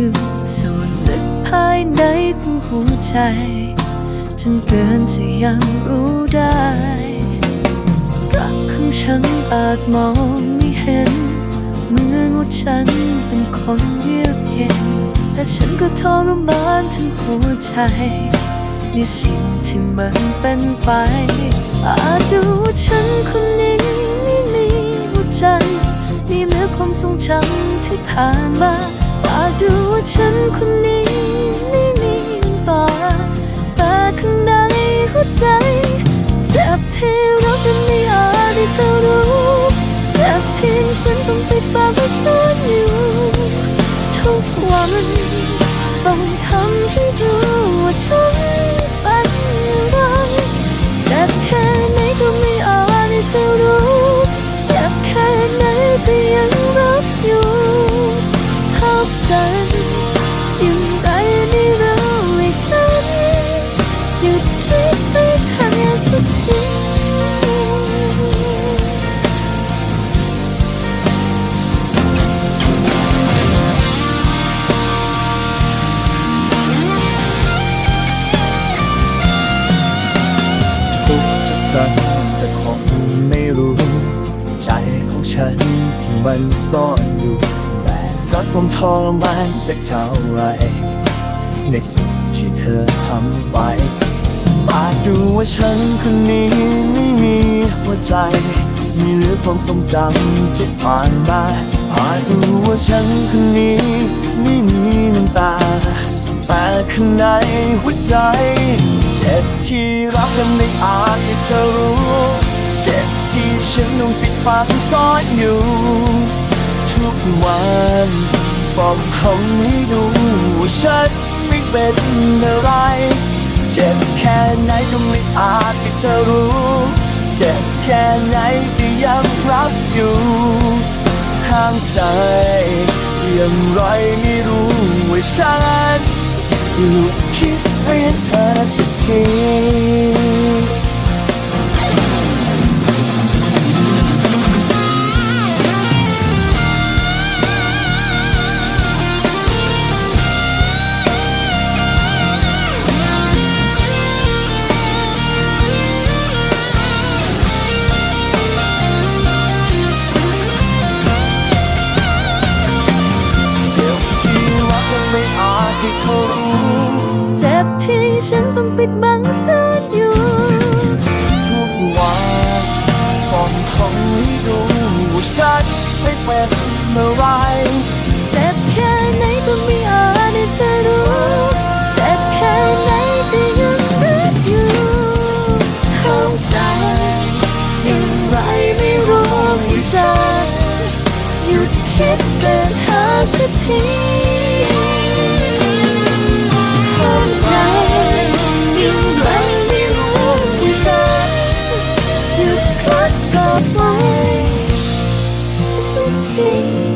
อยู่ส่วนลึกภายในของหัวใจจนเกินจะยังรู้ได้รักของฉันอาจมองไม่เห็นเหมือนว่าฉันเป็นคนเยือกเย็นแต่ฉันก็ทรมานทั้งหัวใจในสิ่งที่มันเป็นไปอาจดูว่าฉันคนนี้ไม่มีหัวใจมีเหลือความทรงจำที่ผ่านมา ตาดูว่าฉันคนนี้ไม่มีบาแต่ข้างในหัวใจเจ็บที่รักกันไม่อาจให้เธอรู้เจ็บที่ฉันต้องปิดปากและซ่อนอยู่ ทุกวัน ของฉัน ที่มันซ่อนอยู่แต่รักผมทรมานสักเท่าไร ในสิ่งที่เธอทำไปอาจดูว่าฉันคนนี้ไม่มีหัวใจ มีเหลือความทรงจำที่ผ่านมาอาจดูว่าฉันคนนี้ไม่มีน้ำตา แต่ข้างในหัวใจเจ็บที่รักกันไม่อาจให้เธอรู้ นต้องปิดปากซ่อนอยู่ ทุกวันบอกเขาให้ดูว่าฉันไม่เป็นอะไร เจ็บแค่ไหนก็ไม่อาจให้เธอรู้ เจ็บแค่ไหนก็ยังรักอยู่ข้างใจย่างไรไม่รู้ว่าฉันหลุดคิดเรียนเธอสักที เธอรู้เจ็บที่ฉันต้องปิดบังซ่อนอยู่ ทุกวันบอกเขาให้ดูฉันไม่เป็นอะไร เจ็บแค่ไหนก็ไม่อาจให้เธอรู้ เจ็บแค่ไหนก็ยังรักอยู่เข้าใจอย่างไรไม่รู้ให้ฉันหยุดคิดเกินเธอสักที shake